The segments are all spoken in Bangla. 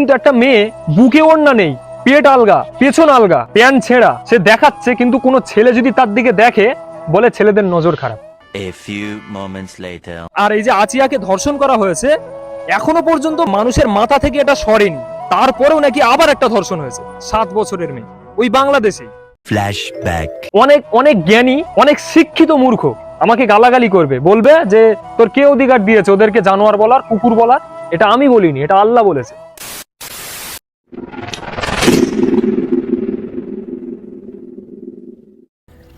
কিন্তু একটা মেয়ে বুকে ওড়না নেই পেট আলগা পেছন আলগা প্যান ছেঁড়া। সে দেখাচ্ছে কিন্তু কোনো ছেলে যদি তার দিকে দেখে বলে ছেলেদের নজর খারাপ. আর এই যে আচিয়াকে ধর্ষণ করা হয়েছে এখনও পর্যন্ত মানুষের মাথা থেকে এটা সরেনি। তারপরেও নাকি আবার একটা ধর্ষণ হয়েছে সাত বছরের মেয়ে ওই বাংলাদেশে। Flashback. অনেক অনেক জ্ঞানী অনেক শিক্ষিত মূর্খ আমাকে গালাগালি করবে বলবে যে তোর কে অধিকার দিয়েছে? ওদেরকে জানোয়ার বলার কুকুর বলার? এটা আমি বলিনি এটা আল্লাহ বলেছে।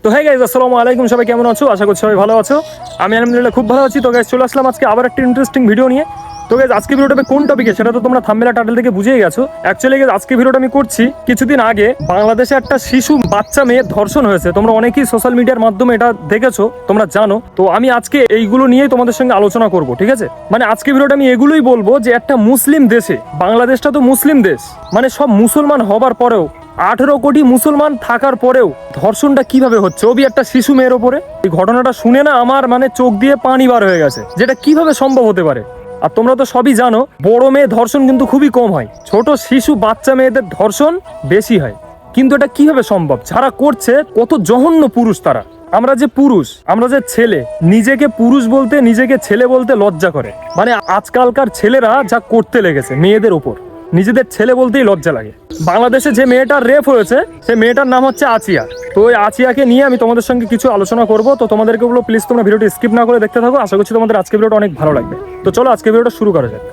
তো হ্যাঁ গাইজ আসসালামু আলাইকুম, সবাই কেমন আছো? আশা করছি সবাই ভালো আছো। আমি আলহামদুলিল্লাহ খুব ভালো আছি। তো গাইজ চলে আসলাম আজকে আবার একটা ইন্টারেস্টিং ভিডিও নিয়ে। তো গাইজ আজকে ভিডিওটা কোন টপিকে সেটা তো তোমরা থাম্বেলা টাইটেল থেকে বুঝেই গেছো। অ্যাকচুয়ালি গাইজ আজকে ভিডিওটা আমি করছি কিছুদিন আগে বাংলাদেশে একটা শিশু বাচ্চা মেয়ে ধর্ষণ হয়েছে। তোমরা অনেকেই সোশ্যাল মিডিয়ার মাধ্যমে এটা দেখেছ, তোমরা জানো। তো আমি আজকে এইগুলো নিয়েই তোমাদের সঙ্গে আলোচনা করব, ঠিক আছে? মানে আজকে ভিডিওটা আমি এগুলোই বলব যে একটা মুসলিম দেশে, বাংলাদেশটা তো মুসলিম দেশ মানে সব মুসলমান হবার পরেও আঠেরো কোটি মুসলমান থাকার পরেও ধর্ষণটা কীভাবে হচ্ছে? ওবি একটা শিশু মেয়ের ওপরে। এই ঘটনাটা শুনে না আমার মানে চোখ দিয়ে পানি বার হয়ে গেছে। যেটা কীভাবে সম্ভব হতে পারে? আর তোমরা তো সবই জানো, বড় মেয়ে ধর্ষণ কিন্তু খুবই কম হয়। ছোট শিশু বাচ্চা মেয়েদের ধর্ষণ বেশি হয়। কিন্তু এটা কীভাবে সম্ভব? যারা করছে, কত জঘন্য পুরুষ তারা। আমরা যে পুরুষ, আমরা যে ছেলে, নিজেকে পুরুষ বলতে নিজেকে ছেলে বলতে লজ্জা করে। মানে আজকালকার ছেলেরা যা করতে লেগেছে মেয়েদের ওপর। নিজেদের ছেলে বলতেই লজ্জা লাগে। বাংলাদেশে যে মেয়েটার রেপ হয়েছে, সেই মেয়েটার নাম হচ্ছে আচিয়া। তো ওই আচিয়াকে নিয়ে আমি তোমাদের সঙ্গে কিছু আলোচনা করব। তো তোমাদেরকে বলব প্লিজ তোমরা ভিডিওটি স্কিপ না করে দেখতে থাকো। আশা করছি তোমাদের আজকে ভিডিওটা অনেক ভালো লাগবে। তো চলো আজকে ভিডিওটা শুরু করা যাক।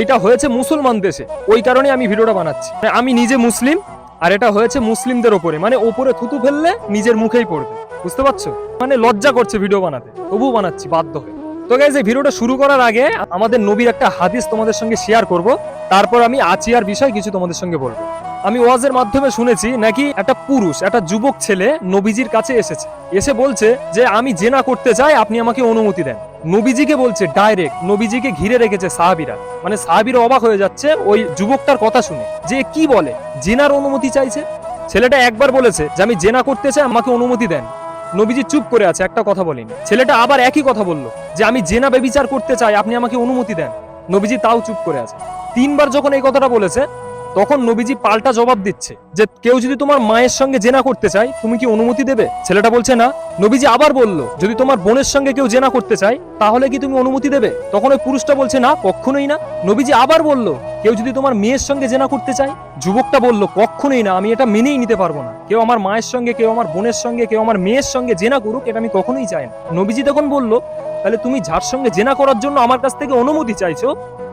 এইটা হয়েছে মুসলমান দেশে। ওই কারণে আমি ভিডিওটা বানাচ্ছি। মানে আমি নিজে মুসলিম, আর এটা হয়েছে মুসলিমদের ওপরে। মানে ওপরে থুতু ফেললে নিজের মুখেই পড়বে। বুঝতে পারছ? মানে লজ্জা করছে ভিডিও বানাতে। তবুও বানাচ্ছি, বাধ্য হয়ে। তো গাইজ এই ভিডিওটা শুরু করার আগে আমাদের নবীর একটা হাদিস তোমাদের সঙ্গে শেয়ার করব। তারপর আমি আচিয়ার বিষয় কিছু তোমাদের সঙ্গে বলব। আমি ওয়াজের মাধ্যমে শুনেছি নাকি একটা পুরুষ, একটা যুবক ছেলে নবীজির কাছে এসেছে। এসে বলছে যে, আমি জেনা করতে চাই, আপনি আমাকে অনুমতি দেন। নবীজিকে বলছে ডাইরেক্ট নবীজিকে ঘিরে রেখেছে সাহাবিরা। মানে সাহাবিরা অবাক হয়ে যাচ্ছে ওই যুবকটার কথা শুনে। যে কি বলে? জেনার অনুমতি চাইছে? ছেলেটা একবার বলেছে যে, আমি জেনা করতে চাই, আমাকে অনুমতি দেন। নবীজি চুপ করে আছে, একটা কথা বলেনি। ছেলেটা আবার একই কথা বলল, যে আমি জেনা বেবিচার করতে চাই, আপনি আমাকে অনুমতি দেন। নবীজি তাও চুপ করে আছে। তিনবার যখন এই কথাটা বলেছে তখন নবীজি পাল্টা জবাব দিচ্ছে যে, কেউ যদি তোমার মায়ের সঙ্গে জেনা করতে চায়, তুমি কি অনুমতি দেবে? ছেলেটা বলছে, না। নবীজি আবার বলল, যদি তোমার বোনের সঙ্গে কেউ জেনা করতে চায়, তাহলে কি তুমি অনুমতি দেবে? তখন ওই পুরুষটা বলছে, না কখনোই না। নবীজি আবার বলল, কেউ যদি তোমার মেয়ের সঙ্গে জেনা করতে চায়? যুবকটা বলল কখনোই না, আমি এটা মেনেই নিতে পারব না। কেউ আমার মায়ের সঙ্গে, কেউ আমার বোনের সঙ্গে, কেউ আমার মেয়ের সঙ্গে জেনা করুক, এটা আমি কখনোই চাই না। নবীজি তখন বলল তাহলে তুমি যার সঙ্গে জেনা করার জন্য আমার কাছ থেকে অনুমতি চাইছো?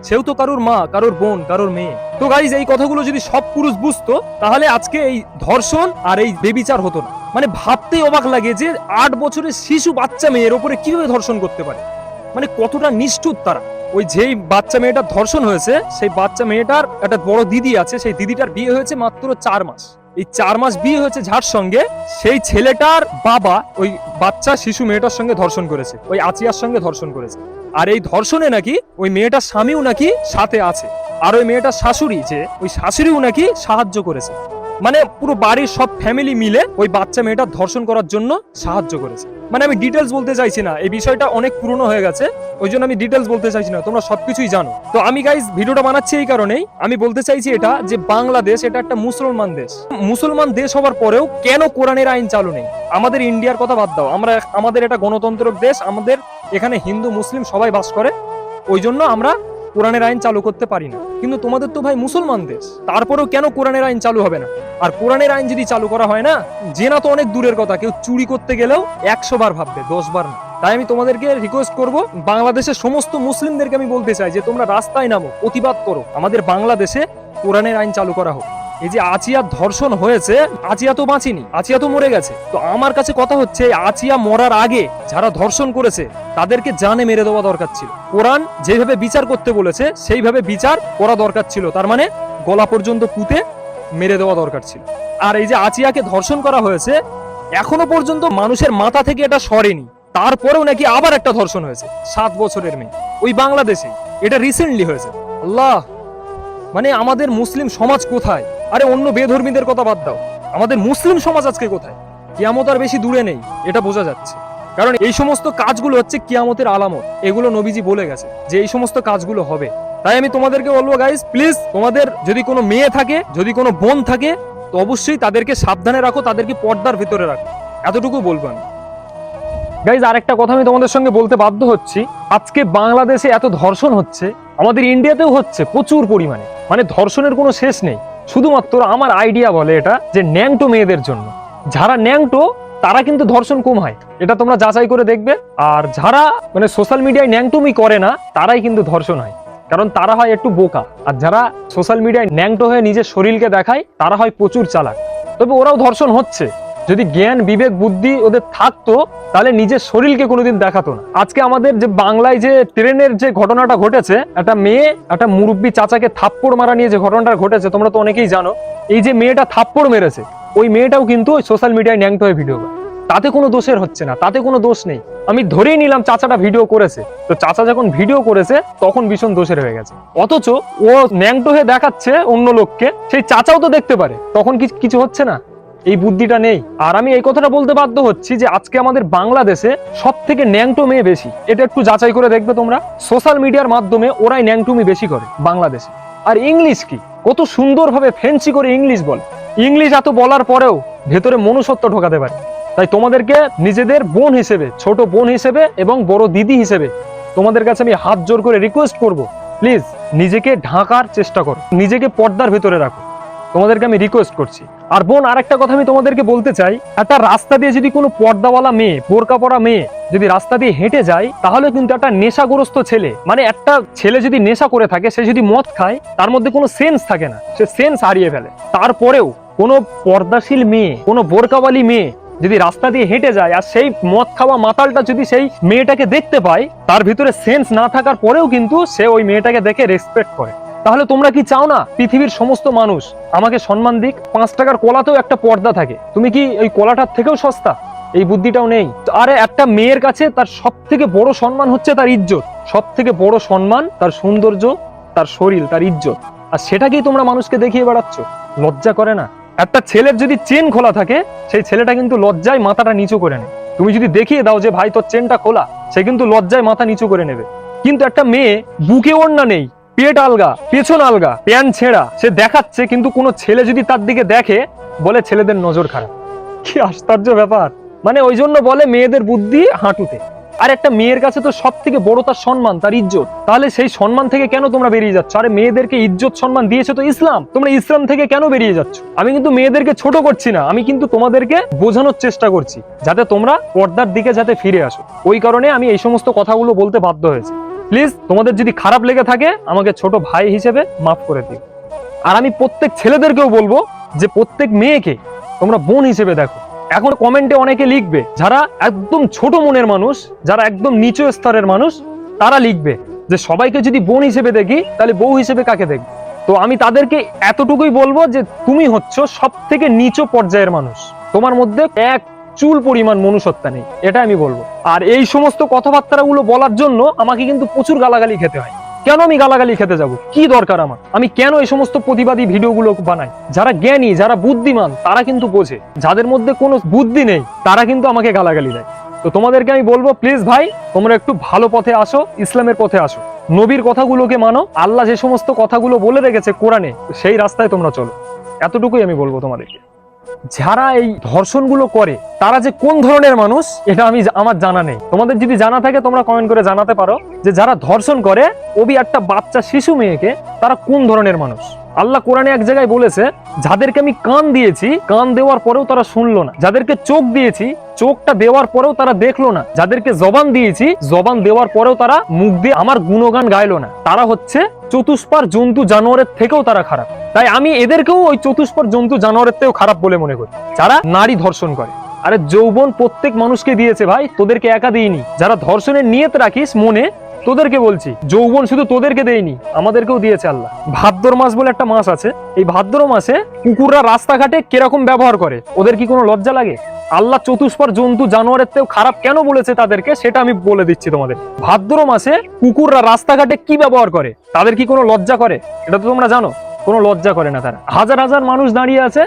সেও তো কারোর মা, কারোর বোন, কারোর মেয়ে। তো গাইজ এই কথাগুলো যদি সব পুরুষ বুঝতো, তাহলে আজকে এই ধর্ষণ আর এই বেবিচার হতো না। মানে ভাবতেই অবাক লাগে যে আট বছরের শিশু বাচ্চা মেয়ের ওপরে কীভাবে ধর্ষণ করতে পারে? মানে কতটা নিষ্ঠুর তারা। ওই যেই বাচ্চা মেয়েটার ধর্ষণ হয়েছে, সেই বাচ্চা মেয়েটার একটা বড় দিদি আছে, সেই দিদিটার বিয়ে হয়েছে মাত্র চার মাস। এই চার মাস বিয়ে হয়েছে যার সঙ্গে, সেই ছেলেটার বাবা ওই বাচ্চা শিশু মেয়েটার সঙ্গে ধর্ষণ করেছে, ওই আচিয়ার সঙ্গে ধর্ষণ করেছে। আর এই ধর্ষণে নাকি ওই মেয়েটার স্বামীও নাকি সাথে আছে, আর ওই মেয়েটার শাশুড়ি যে, ওই শাশুড়িও নাকি সাহায্য করেছে। মানে পুরো বাড়ির সব ফ্যামিলি মিলে ওই বাচ্চা মেয়েটা ধর্ষণ করার জন্য সাহায্য করেছে। মানে আমি ডিটেলস বলতে চাইছি না, এই বিষয়টা অনেক পুরনো হয়ে গেছে, ওই জন্য আমি ডিটেলস বলতে চাইছি না, তোমরা সবকিছুই জানো। তো আমি গাইজ ভিডিওটা বানাচ্ছি এই কারণেই, আমি বলতে চাইছি এটা যে বাংলাদেশ, এটা একটা মুসলমান দেশ। মুসলমান দেশ হওয়ার পরেও কেন কোরআনের আইন চালু নেই? আমাদের ইন্ডিয়ার কথা বাদ দাও, আমরা আমাদের এটা গণতন্ত্র দেশ, আমাদের এখানে হিন্দু, মুসলিম সবাই বাস করে, ওই জন্য আমরা কোরআনের আইন চালু করতে পারি না। কিন্তু তোমাদের তো ভাই মুসলমান দেশ, তারপরেও কেন কোরআনের আইন চালু হবে না? আর কোরআনের আইন যদি চালু করা হয় না, জেনা তো অনেক দূরের কথা। কেউ চুরি করতে গেলেও একশো বার ভাববে, দশ বার না। তাই আমি তোমাদেরকে রিকোয়েস্ট করব, বাংলাদেশের সমস্ত মুসলিমদেরকে আমি বলতে চাই যে, তোমরা রাস্তায় নামো, প্রতিবাদ করো। আমাদের বাংলাদেশে কোরআনের আইন চালু করা হোক। এই যে আচিয়ার ধর্ষণ হয়েছে, আচিয়া তো বাঁচিনি, আচিয়া তো মরে গেছে। তো আমার কাছে কথা হচ্ছে আচিয়া মরার আগে যারা ধর্ষণ করেছে, তাদেরকে জানে মেরে দেওয়া দরকার ছিল। কোরআন যেভাবে বিচার করতে বলেছে, সেইভাবে বিচার করা দরকার ছিল। তার মানে গলা পর্যন্ত পুঁতে মেরে দেওয়া দরকার ছিল। আর এই যে আচিয়াকে ধর্ষণ করা হয়েছে, এখনও পর্যন্ত মানুষের মাথা থেকে এটা সরেনি। তারপরেও নাকি আবার একটা ধর্ষণ হয়েছে, সাত বছরের মেয়ে। ওই বাংলাদেশে এটা রিসেন্টলি হয়েছে। আল্লাহ মানে আমাদের মুসলিম সমাজ কোথায়? আরে অন্য বেধর্মীদের কথা বাদ দাও। আমাদের মুসলিম সমাজ আজকে কোথায়? কিয়ামত আর বেশি দূরে নেই, এটা বোঝা যাচ্ছে। কারণ এই সমস্ত কাজগুলো হচ্ছে কিয়ামতের আলামত। এগুলো নবীজি বলে গেছে যে এই সমস্ত কাজগুলো হবে। তাই আমি তোমাদেরকে বলব গাইস প্লিজ তোমাদের যদি কোনো মেয়ে থাকে, যদি কোনো বোন থাকে, তো অবশ্যই তাদেরকে সাবধানে রাখো, তাদেরকে পর্দার ভিতরে রাখো। এতটুকু বলব আমি। গাইজ আরেকটা কথা আমি তোমাদের সঙ্গে বলতে বাধ্য হচ্ছি। আজকে বাংলাদেশে এত ধর্ষণ হচ্ছে, আমাদের ইন্ডিয়াতেও হচ্ছে প্রচুর পরিমাণে। মানে ধর্ষণের কোনো শেষ নেই। শুধুমাত্র আমার আইডিয়া বলে এটা যে ন্যাংটো মেয়েদের জন্য। যারা ন্যাংটো, তারা কিন্তু ধর্ষণ কম হয়। এটা তোমরা যাচাই করে দেখবে। আর যারা মানে সোশ্যাল মিডিয়ায় ন্যাংটুমি করে না, তারাই কিন্তু ধর্ষণ হয়। কারণ তারা হয় একটু বোকা। আর যারা সোশ্যাল মিডিয়ায় ন্যাংটো হয়ে নিজের শরীরকে দেখায়, তারা হয় প্রচুর চালাক। তবে ওরাও ধর্ষণ হচ্ছে। যদি জ্ঞান, বিবেক, বুদ্ধি ওদের থাকতো, তাহলে নিজের শরীরকে কোনোদিন দেখাতো না। আজকে আমাদের যে বাংলায় যে ট্রেনের যে ঘটনাটা ঘটেছে, একটা মেয়ে, একটা মুরব্বী চাচাকে থাপ্পড় মারা নিয়ে যে ঘটনাটা ঘটেছে, তোমরা তো অনেকেই জানো, এই যে মেয়েটা থাপ্পড় মেরেছে, ওই মেয়েটাও কিন্তু ওই সোশ্যাল মিডিয়ায় ন্যাংটো হয়ে ভিডিও করে। তাতে কোনো দোষের হচ্ছে না, তাতে কোনো দোষ নেই। আমি ধরেই নিলাম চাচাটা ভিডিও করেছে। তো চাচা যখন ভিডিও করেছে, তখন ভীষণ দোষের হয়ে গেছে। অথচ ও ন্যাংটো হয়ে দেখাচ্ছে অন্য লোককে, সেই চাচাও তো দেখতে পারে। তখন কি কিছু হচ্ছে না? এই বুদ্ধিটা নেই। আর আমি এই কথাটা বলতে বাধ্য হচ্ছি যে আজকে আমাদের বাংলাদেশে সব থেকে ন্যাংটো মেয়ে বেশি। এটা একটু যাচাই করে দেখবে তোমরা। সোশ্যাল মিডিয়ার মাধ্যমে ওরাই ন্যাংটুমি বেশি করে বাংলাদেশে। আর ইংলিশ কি? কত সুন্দরভাবে ফেন্সি করে ইংলিশ বলে। ইংলিশ এত বলার পরেও ভেতরে মনুষ্যত্ব ঢোকাতে পারে। তাই তোমাদেরকে নিজেদের বোন হিসেবে, ছোট বোন হিসেবে এবং বড় দিদি হিসেবে তোমাদের কাছে আমি হাত জোর করে রিকোয়েস্ট করব। প্লিজ নিজেকে ঢাকার চেষ্টা করো। নিজেকে পর্দার ভেতরে রাখো। তোমাদেরকে আমি রিকোয়েস্ট করছি। আর বোন, আরেকটা কথা আমি তোমাদেরকে বলতে চাই। একটা রাস্তা দিয়ে যদি কোনো পর্দাওয়ালা মেয়ে বোরকা পরা মেয়ে যদি রাস্তা দিয়ে হেঁটে যায়, তাহলে কিন্তু একটা নেশাগ্রস্ত ছেলে মানে একটা ছেলে যদি নেশা করে থাকে, সে যদি মদ খায়, তার মধ্যে কোনো সেন্স থাকে না। সে সেন্স হারিয়ে ফেলে। তারপরেও কোনো পর্দাশীল মেয়ে, কোনো বোরকাওয়ালি মেয়ে যদি রাস্তা দিয়ে হেঁটে যায় আর সেই মদ খাওয়া মাতালটা যদি সেই মেয়েটাকে দেখতে পায়, তার ভিতরে সেন্স না থাকার পরেও কিন্তু সে ওই মেয়েটাকে দেখে রেসপেক্ট করে। তাহলে তোমরা কি চাও না? পৃথিবীর সমস্ত মানুষ আমাকে সম্মান দিক, পাঁচ টাকার কলাতেও একটা পর্দা থাকে। তুমি কি ওই কলাটার থেকেও সস্তা? এই বুদ্ধিটাও নেই। আরে একটা মেয়ের কাছে তার সব থেকে বড় সম্মান হচ্ছে তার ইজ্জত। সব থেকে বড় সম্মান তার সৌন্দর্য, তার শরীর, তার ইজ্জত। আর সেটাকেই তোমরা মানুষকে দেখিয়ে বেড়াচ্ছ। লজ্জা করে না। একটা ছেলের যদি চেন খোলা থাকে সেই ছেলেটা কিন্তু লজ্জায় মাথাটা নিচু করে নেয়। তুমি যদি দেখিয়ে দাও যে ভাই, তোর চেনটা খোলা, সে কিন্তু লজ্জায় মাথা নিচু করে নেবে। কিন্তু একটা মেয়ে বুকে ওড়না নেই, পেট আলগা, পেছন আলগা প্যান ছেঁড়া, সে দেখাচ্ছে, কিন্তু কোনো ছেলে যদি তার দিকে দেখে, বলে ছেলেদের নজর খারাপ। কি আশ্চর্য ব্যাপার। মানে ওই জন্য বলে মেয়েদের বুদ্ধি হাঁটুতে। আর একটা মেয়ের কাছে তো সব থেকে বড় তার সম্মান, তার ইজ্জত। তাহলে সেই সম্মান থেকে কেন তোমরা বেরিয়ে যাচ্ছ? আরে মেয়েদেরকে ইজ্জত সম্মান দিয়েছে তো ইসলাম। তোমরা ইসলাম থেকে কেন বেরিয়ে যাচ্ছ? আমি কিন্তু মেয়েদেরকে ছোট করছি না, আমি কিন্তু তোমাদেরকে বোঝানোর চেষ্টা করছি, যাতে তোমরা পর্দার দিকে যাতে ফিরে আসো। ওই কারণে আমি এই সমস্ত কথাগুলো বলতে বাধ্য হয়েছি। প্লিজ, তোমাদের যদি খারাপ লেগে থাকে, আমাকে ছোট ভাই হিসেবে মাফ করে দিও। আর আমি প্রত্যেক ছেলেদেরকেও বলব যে প্রত্যেক মেয়েকে তোমরা বোন হিসেবে দেখো। এখন কমেন্টে অনেকে লিখবে, যারা একদম ছোট মনের মানুষ, যারা একদম নিচু স্তরের মানুষ, তারা লিখবে যে সবাইকে যদি বোন হিসেবে দেখি, তাহলে বউ হিসেবে কাকে দেখবে? তো আমি তাদেরকে এতটুকুই বলব যে তুমি হচ্ছ সব থেকে নিচু পর্যায়ের মানুষ। তোমার মধ্যে এক চুল পরিমাণ মনুষ্যত্বা নেই এটা আমি বলব। আর এই সমস্ত কথাবার্তাগুলো বলার জন্য আমাকে কিন্তু প্রচুর গালাগালি খেতে হয়। কেন আমি গালাগালি খেতে যাব? কি দরকার আমার? আমি কেন এই সমস্ত প্রতিবাদী ভিডিওগুলো বানাই? যারা জ্ঞানী, যারা বুদ্ধিমান, তারা কিন্তু বোঝে। যাদের মধ্যে কোনো বুদ্ধি নেই, তারা কিন্তু আমাকে গালাগালি দেয়। তো তোমাদেরকে আমি বলব প্লিজ ভাই, তোমরা একটু ভালো পথে আসো, ইসলামের পথে আসো। নবীর কথাগুলোকে মানো। আল্লাহ যে সমস্ত কথাগুলো বলে রেখেছে কোরআনে, সেই রাস্তায় তোমরা চলো। এতটুকুই আমি বলব তোমাদেরকে। যারা এই ধর্ষণগুলো করে, তারা যে কোন ধরনের মানুষ, এটা আমি আমার জানা নেই। তোমাদের যদি জানা থাকে, তোমরা কমেন্ট করে জানাতে পারো যে যারা ধর্ষণ করে ওবি একটা বাচ্চা শিশু মেয়েকে, তারা কোন ধরনের মানুষ? আল্লাহ কোরআনে এক জায়গায় বলেছে, যাদেরকে আমি কান দিয়েছি, কান দেওয়ার পরেও তারা শুনলো না। যাদেরকে চোখ দিয়েছি, চোখটা দেওয়ার পরেও তারা দেখল না। যাদেরকে জবান দিয়েছি, জবান দেওয়ার পরেও তারা মুখ দিয়ে আমার গুণগান গাইলো না। তারা হচ্ছে চতুষ্পার জন্তু জানোয়ারের থেকেও তারা খারাপ। তাই আমি এদেরকেও ওই চতুষ্পার জন্তু জানোয়ারের থেকেও খারাপ বলে মনে করি। যারা নারী ধর্ষণ করে। আরে যৌবন প্রত্যেক মানুষকে দিয়েছে ভাই, তোদেরকে একা দিইনি। যারা ধর্ষণের নিয়ত রাখিস মনে তোদেরকে বলছি, যৌবন শুধু তোদেরকে দেয়নি, আমাদেরকেও দিয়েছে আল্লাহ। ভাদ্র মাস বলে একটা মাস আছে, এই ভাদ্র মাসে কুকুররা রাস্তাঘাটে কীরকম ব্যবহার করে? ওদের কি কোনো লজ্জা লাগে? আল্লাহ চতুষ্পর জন্তু জানোয়ারের থেকেও খারাপ কেন বলেছে তাদেরকে? সেটা আমি বলে দিচ্ছি তোমাদের। ভাদ্র মাসে কুকুররা রাস্তাঘাটে কি ব্যবহার করে? তাদের কি কোনো লজ্জা করে? এটা তো তোমরা জানো, কোনো লজ্জা করে না তারা। হাজার হাজার মানুষ দাঁড়িয়ে আছে,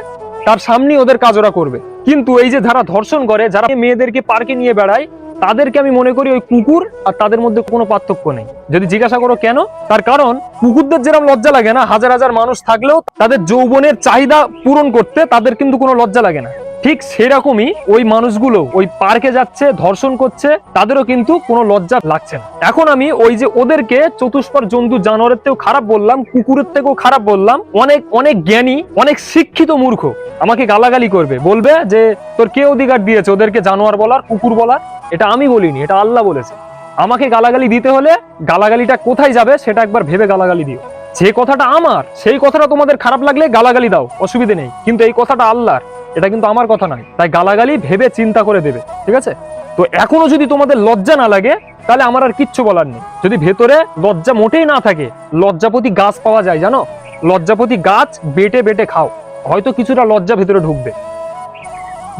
তার সামনেই ওদের কাজ ওরা করবে। কিন্তু এই যে যারা ধর্ষণ করে, যারা মেয়েদেরকে পার্কে নিয়ে বেড়ায় তাদেরকে আমি মনে করি ওই কুকুর আর তাদের মধ্যে কোনো পার্থক্য নেই। যদি জিজ্ঞাসা করো কেন? তার কারণ, কুকুরদের যেরকম লজ্জা লাগে না, হাজার হাজার মানুষ থাকলেও তাদের যৌবনের চাহিদা পূরণ করতে তাদের কিন্তু কোনো লজ্জা লাগে না। ঠিক সেরকমই ওই মানুষগুলো ওই পার্কে যাচ্ছে, ধর্ষণ করছে, তাদেরও কিন্তু কোনো লজ্জা লাগছে না। এখন আমি ওই যে ওদেরকে চতুষ্পর জন্তু জানোয়ারের থেকেও খারাপ বললাম, কুকুরের থেকেও খারাপ বললাম, অনেক অনেক জ্ঞানী, অনেক শিক্ষিত মূর্খ আমাকে গালাগালি করবে। বলবে যে, তোর কে অধিকার দিয়েছে ওদেরকে জানোয়ার বলার, কুকুর বলার? এটা আমি বলিনি, এটা আল্লাহ বলেছে। আমাকে গালাগালি দিতে হলে গালাগালিটা কোথায় যাবে সেটা একবার ভেবে গালাগালি দিও। যে কথাটা আমার, সেই কথাটা তোমাদের খারাপ লাগলে গালাগালি দাও, অসুবিধে নেই। কিন্তু এই কথাটা আল্লাহর, এটা কিন্তু আমার কথা নয়। তাই গালাগালি ভেবে চিন্তা করে দেবে, ঠিক আছে? তো এখনও যদি তোমাদের লজ্জা না লাগে, তাহলে আমার আর কিচ্ছু বলার নেই। যদি ভেতরে লজ্জা মোটেই না থাকে, লজ্জাপতি গাছ পাওয়া যায়, জানো? লজ্জাপতি গাছ বেটে বেটে খাও। হয়তো কিছুটা লজ্জা ভেতরে ঢুকবে।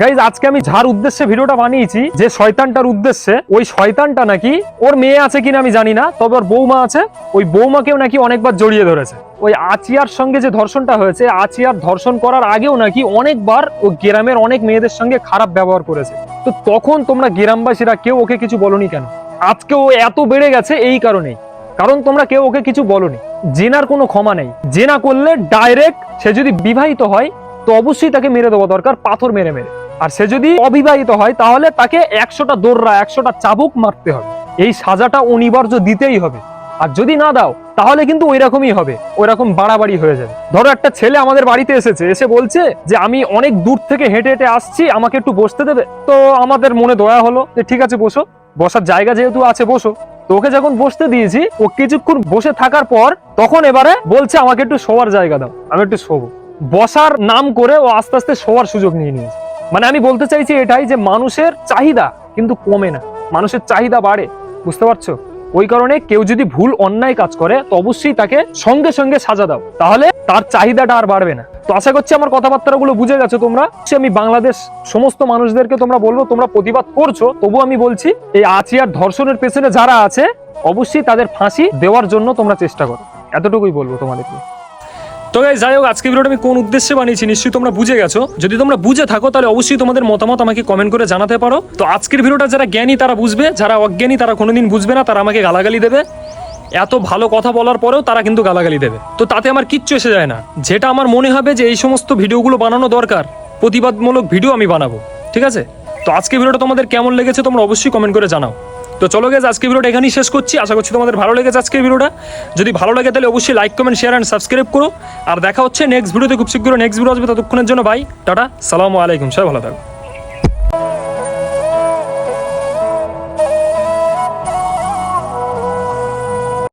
গাইজ আজকে আমি যার উদ্দেশ্যে ভিডিওটা বানিয়েছি, যে শয়তানটার উদ্দেশ্যে। ওই শয়তানটা নাকি ওর মেয়ে আছে কিনা আমি জানি না, তবে ওর বৌমা আছে। ওই বৌমাকেও নাকি অনেকবার জড়িয়ে ধরেছে। ওই আচিয়ার সঙ্গে যে ধর্ষণটা হয়েছে, আচিয়ার ধর্ষণ করার আগেও নাকি অনেকবার ও গ্রামের অনেক মেয়েদের সঙ্গে খারাপ ব্যবহার করেছে। তো তখন তোমরা গ্রামবাসীরা কেউ ওকে কিছু বলনি কেন? আজকে ও এত বেড়ে গেছে এই কারণেই। কারণ তোমরা কেউ ওকে কিছু বলনি। জেনার কোনো ক্ষমা নেই। জেনা করলে ডাইরেক্ট সে যদি বিবাহিত হয়, তো অবশ্যই তাকে মেরে দেওয়া দরকার, পাথর মেরে মেরে। আর সে যদি অবিবাহিত হয়, তাহলে তাকে একশোটা দৌড়রা একশোটা চাবুক মারতে হবে। এই সাজাটা অনিবার্য দিতেই হবে। আর যদি না দাও, তাহলে কিন্তু ওই রকমই হবে। ওই রকম বাড়াবাড়ি হয়ে যাবে। ধরো একটা ছেলে আমাদের বাড়িতে এসেছে, এসে বলছে যে, আমি অনেক দূর থেকে হেঁটে হেঁটে আসছি, আমাকে একটু বসতে দেবে? তো আমাদের মনে দয়া হলো যে, ঠিক আছে, বসো। বসার জায়গা যেহেতু আছে, বসো। তো ওকে যখন বসতে দিয়েছি, ও কিছুক্ষণ বসে থাকার পর তখন এবারে বলছে, আমাকে একটু শোয়ার জায়গা দাও, আমি একটু শোবো। বসার নাম করে ও আস্তে আস্তে শোয়ার সুযোগ নিয়ে নিয়েছে। মানে আমি বলতে চাইছি এটাই যে মানুষের চাহিদা কিন্তু কমে না। মানুষের চাহিদা বাড়ে, বুঝতে পারছ? ওই কারণে কেউ যদি ভুল অন্যায় কাজ করে, তো অবশ্যই তাকে সঙ্গে সঙ্গে সাজা দাও। তাহলে তার চাহিদাটা আর বাড়বে না। তো আশা করছি আমার কথাবার্তাগুলো বুঝে গেছো তোমরা। আমি বাংলাদেশ সমস্ত মানুষদেরকে তোমরা বলব, তোমরা প্রতিবাদ করছ। তবু আমি বলছি, এই আচিয়ার ধর্ষণের পেছনে যারা আছে, অবশ্যই তাদের ফাঁসি দেওয়ার জন্য তোমরা চেষ্টা করো। এতটুকুই বলব তোমাদেরকে। তো গাইজ যাই হোক আজকে ভিডিওটা আমি কোন উদ্দেশ্যে বানিয়েছি নিশ্চয়ই তোমরা বুঝে গেছো। যদি তোমরা বুঝে থাকো, তাহলে অবশ্যই তোমাদের মতামত আমাকে কমেন্ট করে জানাতে পারো। তো আজকের ভিডিওটা যারা জ্ঞানী, তারা বুঝবে। যারা অজ্ঞানী, তারা কোনোদিন বুঝবে না, তারা আমাকে গালাগালি দেবে। এত ভালো কথা বলার পরেও তারা কিন্তু গালাগালি দেবে। তো তাতে আমার কিচ্ছু এসে যায় না। যেটা আমার মনে হবে যে এই সমস্ত ভিডিওগুলো বানানো দরকার, প্রতিবাদমূলক ভিডিও আমি বানাবো। ঠিক আছে? তো আজকে ভিডিওটা তোমাদের কেমন লেগেছে তোমরা অবশ্যই কমেন্ট করে জানাও। তো চলো গেছে আজকে ভিডিওটা এখানেই শেষ করছি। আশা করছি তোমাদের ভালো লেগেছে আজকের ভিডিওটা। যদি ভালো লাগে তাহলে অবশ্যই like comment share and subscribe করো। আর দেখা হচ্ছে নেক্সট ভিডিওতে, খুব শীঘ্র নেক্সট ভিডিও আসবে। ততক্ষণের জন্য ভাই টাটা, সালামু আলাইকুম, সবাই ভালো থাকো।